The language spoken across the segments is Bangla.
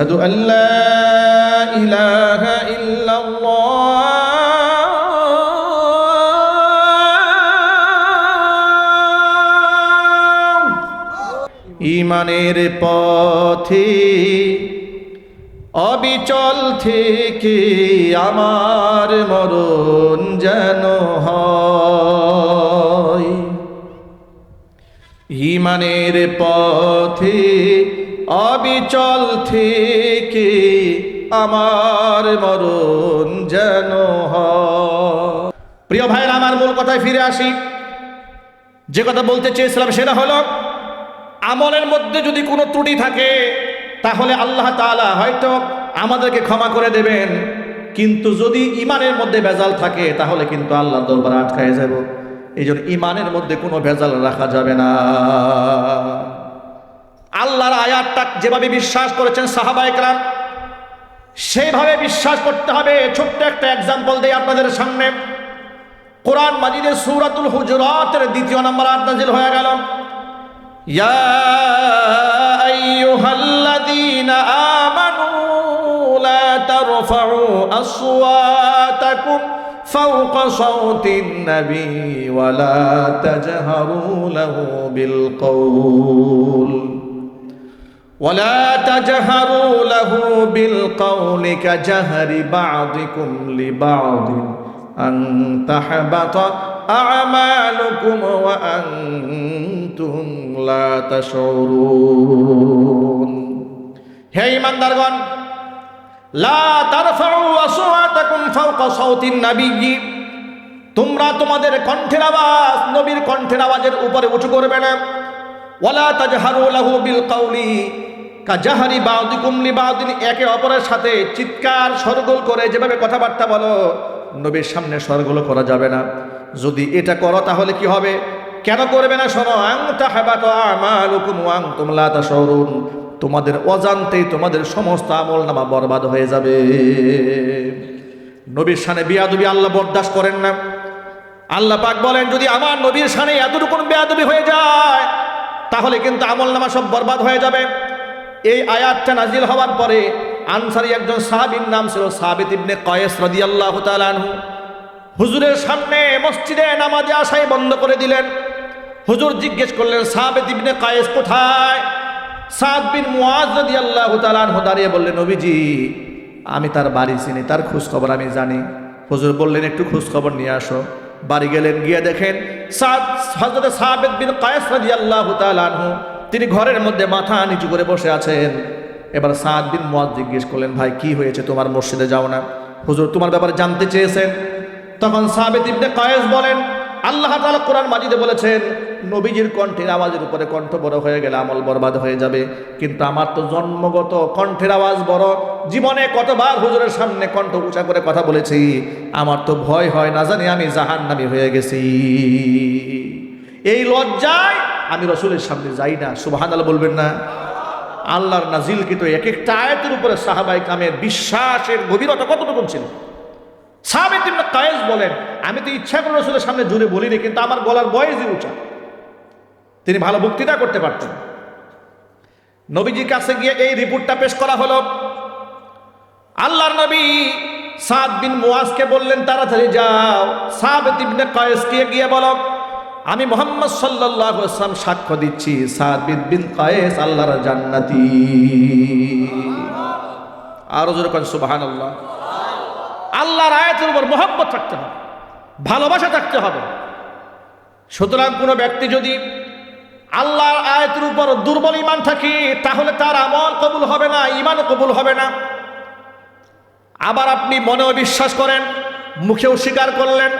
أشهد أن لا إله إلا الله ইমানের পথে অবিচল থেকে আমার মরণ যেন হয় ইমানের পথে অবিচল থেকে আমার মরণ যেন প্রিয় ভাইরা আমার মূল কথায় ফিরে আসি। যে কথা বলতে চেয়েছিলাম সেটা হলো, আমলের মধ্যে যদি কোনো ত্রুটি থাকে, তাহলে আল্লাহ তাআলা হয়তো আমাদেরকে ক্ষমা করে দেবেন। কিন্তু যদি ইমানের মধ্যে ভেজাল থাকে, তাহলে কিন্তু আল্লাহ দরবারে আটকায় যাব। এই জন্য ইমানের মধ্যে কোনো ভেজাল রাখা যাবে না। আল্লাহর আয়াতটা যেভাবে বিশ্বাস করেছেন সাহাবাইকরাম সেইভাবে বিশ্বাস করতে হবে। ছোট্ট একটা এক্সাম্পল দেই আপনাদের সামনে। কোরআন মাজিদের সূরাতুল হুজুরাতের দ্বিতীয় নম্বর নাযিল হয়ে গেল। ইয়া আইয়ুহাল্লাযীনা আমানু লা তারফাউ আসওয়াতাকুম ফাওকা ولا تجهروا له بالقول كجهر بعضكم لبعض أن تحبط أعمالكم وأنتم لا تشعرون হে ইমানদারগণ লা তারফাউ আসওয়াতাকুম ফাওকা সাওতিন নাবিয়্যি তোমরা তোমাদের কণ্ঠের আওয়াজ নবীর কণ্ঠের আওয়াজের উপরে উঁচু করবে না ওয়ালা তাজহারু লাহু বিল কাউলি কাজাহারি বাউদিকুম লিবাউদিন একে অপরের সাথে চিৎকার সরগোল করে যেভাবে কথাবার্তা বলো, নবীর সামনে সরগোল করা যাবে না। যদি এটা করো তাহলে কি হবে? কেন করবে না শোনো? আং তাহাবাত আমালুকুম ওয়াং তুমলা তোমাদের অজান্তেই তোমাদের সমস্ত আমল নামা বরবাদ হয়ে যাবে। নবীর সানে বিয়াদবি আল্লাহ বরদাস্ত করেন না। আল্লাহ পাক বলেন, যদি আমার নবীর সানে এতটুকু বেয়াদবি হয়ে যায়, তাহলে কিন্তু আমল নামা সব বরবাদ হয়ে যাবে। এই আয়াতটা নাজিল হওয়ার পরে আনসারি একজন সাহাবীর নাম ছিল সাবিত ইবনে কয়েস রাদিয়াল্লাহু তাআলা আনহু। হুজুরের সামনে মসজিদে নামাজে আসাই বন্ধ করে দিলেন। হুজুর জিজ্ঞেস করলেন, সাবিত ইবনে কয়েস কোথায়? সাদ বিন রাদিয়াল্লাহু তাআলা আনহু দাঁড়িয়ে বললেন, নবীজি, আমি তার বাড়ি চিনি, তার খোঁজ খবর আমি জানি। হুজুর বললেন, একটু খোঁজ খবর নিয়ে আসো। বাড়ি গেলেন, গিয়ে দেখেন সাদ, হযরত সাবিত বিন কয়েস রাদিয়াল্লাহু তাআলা আনহু তিনি ঘরের মধ্যে মাথা নিচু করে বসে আছেন। এবার সাত দিন মুয়াজ জিজ্ঞেস করলেন, ভাই, কি হয়েছে? তোমার মসজিদে যাও না। হুজুর, তোমার ব্যাপারে জানতে চেয়েছেন? তখন সাবেত ইবনে কয়েস বলেন, আল্লাহ তালা কোরআন মাজিদে বলেছেন, নবীজির কণ্ঠের আওয়াজের উপরে কণ্ঠ বড় হয়ে গেলে আমল বরবাদ হয়ে যাবে। কিন্তু আমার তো জন্মগত কণ্ঠের আওয়াজ বড়। জীবনে কতবার হুজুরের সামনে কণ্ঠ উঁচা করে কথা বলেছি। আমার তো ভয় হয় না জানি আমি জাহান্নামী হয়ে গেছি। এই লজ্জায় আমি রসুলের সামনে যাই না সুবাহান আল্লাহ বলবেন না। আল্লাহর নাজিল কিন্তু এক একটা আয়াতের উপরে সাহাবাই কামের বিশ্বাসের গভীরতা কতটুকু ছিল? সাহাবেদ কায়েস বলেন, আমি তো ইচ্ছা করে রসুলের সামনে জুড়ে বলিনি, কিন্তু আমার গলার বয়সই উঁচা। তিনি ভালো বক্তৃতা করতে পারতেন। নবীজির কাছে গিয়ে এই রিপোর্টটা পেশ করা হলো। আল্লাহর নবী সাদ বিন মুয়াজকে বললেন, তাড়াতাড়ি যাও। সাবেত ইবনে কায়েসকে গিয়ে বলো আমি মোহাম্মদ সাল্লাল্লাহু আলাইহি সাক্ষ্য দিচ্ছি সাদ বিন কায়েস আল্লাহর জান্নাতি। আরও জোরে কোন, সুবহানাল্লাহ। আল্লাহর আয়াতের উপর মোহাম্মত থাকতে হবে, ভালোবাসা থাকতে হবে। সুতরাং কোনো ব্যক্তি যদি আল্লাহর আয়াতের উপর দুর্বল ইমান থাকে, তাহলে তার আমল কবুল হবে না ইমানও কবুল হবে না। আবার আপনি মনেও বিশ্বাস করেন, মুখেও স্বীকার করলেন,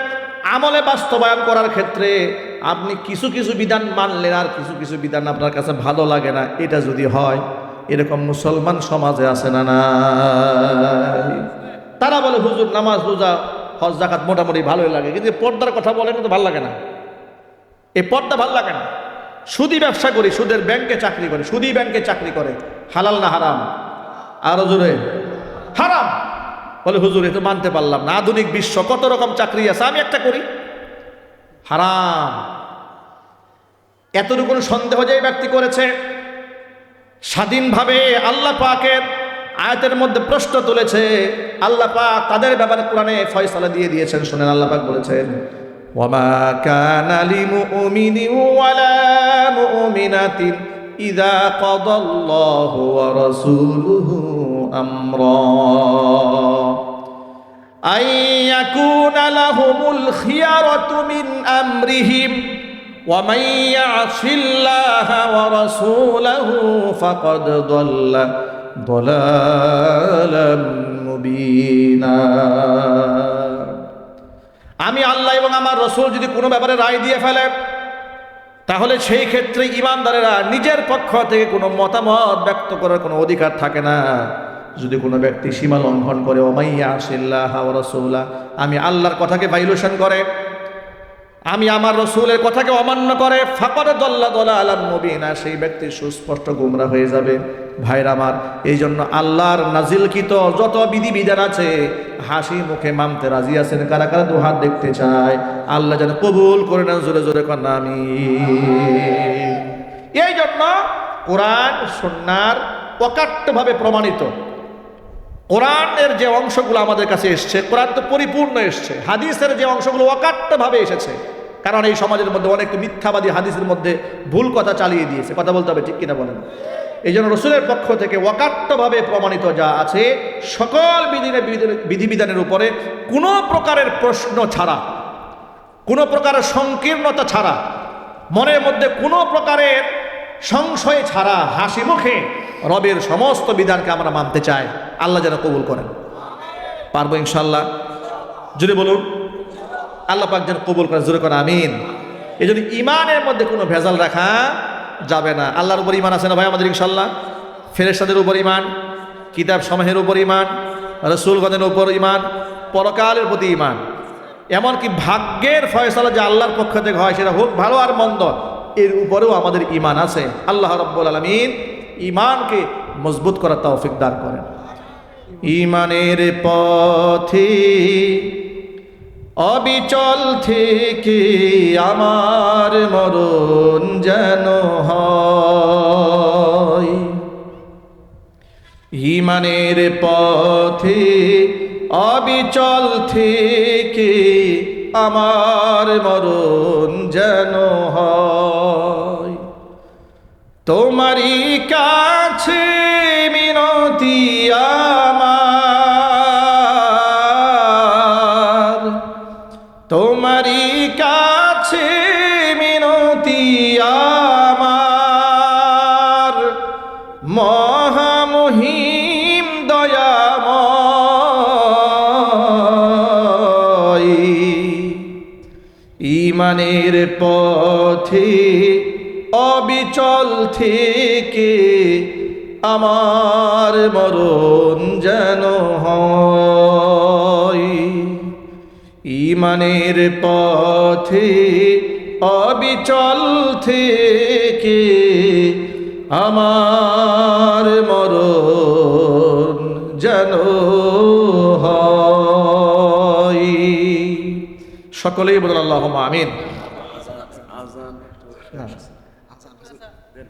আমলে বাস্তবায়ন করার ক্ষেত্রে আপনি কিছু কিছু বিধান মানলেন আর কিছু কিছু বিধান আপনার কাছে ভালো লাগে না, এটা যদি হয়, এরকম মুসলমান সমাজে আছে না না তারা বলে, হুজুর, নামাজ, রোজা, হজ জাকাত মোটামুটি ভালোই লাগে, কিন্তু পর্দার কথা বলেন তো ভালো লাগে না। এই পর্দা ভালো লাগে না। সুদি ব্যবসা করি, সুদের ব্যাংকে চাকরি করে, সুদি ব্যাংকে চাকরি করে, হালাল না হারাম? আরও জোরে, হারাম? বলে, হুজুর, এ তো মানতে পারলাম না, আধুনিক বিশ্ব, কত রকম চাকরি আছে, আমি একটা করি। হারাম। এতটুকু সন্দেহ যে ব্যক্তি করেছে? স্বাধীনভাবে আল্লাহ পাকের আয়াতের মধ্যে প্রশ্ন তুলেছে, আল্লাহ পাক তাদের ব্যাপারে কোরআনে ফয়সালা দিয়ে দিয়েছেন, শুনেন আল্লাহ পাক বলেছেন কানা লিমুমিনিন ওয়ালা মুমিনাতিন ইযা কাদাল্লাহু ওয়া রাসূলুহু আমরা। أن يكون لهم الخيرة من أمرهم ومن يعص الله ورسوله فقد ضل ضلالا مبينا আমি আল্লাহ এবং আমার রসুল যদি কোনো ব্যাপারে রায় দিয়ে ফেলে তাহলে সেই ক্ষেত্রে ইমানদারেরা নিজের পক্ষ থেকে কোনো মতামত ব্যক্ত করার কোনো অধিকার থাকে না যদি কোনো ব্যক্তি সীমা লঙ্ঘন করে ওমাইয়া আসিল্লাহ রসুল্লাহ আমি আল্লাহর কথাকে ভাইলেশন করে, আমি আমার রসুলের কথাকে অমান্য করে ফাঁকরে দল্লা দলা আলাম নবীনা সেই ব্যক্তি সুস্পষ্ট গুমরা হয়ে যাবে। ভাইর আমার এই জন্য আল্লাহর নাজিলকৃত যত বিধিবিধান আছে, হাসি মুখে মানতে রাজি আছেন, কারা কারা দু হাত দেখতে চায়, আল্লাহ যেন কবুল করে নেন, জোরে জোরে কর আমি এই জন্য কোরআন সন্ন্যার অকাট্যভাবে প্রমাণিত। কোরআনের যে অংশগুলো আমাদের কাছে এসছে, কোরআন তো পরিপূর্ণ এসছে, হাদিসের যে অংশগুলো অকাট্যভাবে এসেছে, কারণ এই সমাজের মধ্যে অনেক মিথ্যাবাদী হাদিসের মধ্যে ভুল কথা চালিয়ে দিয়েছে। কথা বলতে হবে ঠিক কিনা বলেন? এই জন্য রসুলের পক্ষ থেকে অকাট্যভাবে প্রমাণিত যা আছে, সকল বিধিনের বিধিবিধানের উপরে কোনো প্রকারের প্রশ্ন ছাড়া, কোনো প্রকারের সংকীর্ণতা ছাড়া, মনের মধ্যে কোনো প্রকারের সংশয় ছাড়া, হাসি মুখে রবের সমস্ত বিধানকে আমরা মানতে চাই। আল্লাহ যেন কবুল করেন। পারব ইনশাল্লাহ যদি বলুন। আল্লাহ পাক যেন কবুল করেন, জোরে করেন, আমিন। এই যদি ইমানের মধ্যে কোনো ভেজাল রাখা যাবে না, আল্লাহর উপর ইমান আছে না ভাই আমাদের ইনশাল্লাহ ফেরেস্তাদের উপর ইমান কিতাব সমাহের উপর ইমান রসুলগণের উপর ইমান পরকালের প্রতি ইমান এমনকি ভাগ্যের ফয়সালা যে আল্লাহর পক্ষ থেকে হয়, সেটা হোক ভালো আর মন্দ, এর উপরেও আমাদের ইমান আছে। আল্লাহ রব্বুল আলমিন ইমানকে মজবুত করার তৌফিক দান করেন। ইমানের পথে অবিচল থেকে আমার মরণ যেন ইমানের পথে অবিচল থেকে আমার মরণ যেন হয়। তোমারই কাছে মিনতি আমার। তোমারই কাছে মিনতি আমার। মহামহিম দয়াময়। ইমানের পথে অবিচল থেকে আমার মরণ যেন ইমানের পথে অবিচল থেকে আমার মরণ যেন সকলেই বলেন আল্লাহ আমিন।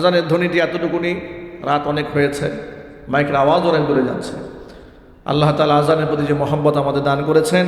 আজানের ধ্বনিটি এতটুকুনি, রাত অনেক হয়েছে, মাইকের আওয়াজ অনেক দূরে যাচ্ছে। আল্লাহ তালা আজানের প্রতি যে মোহাম্মত আমাদের দান করেছেন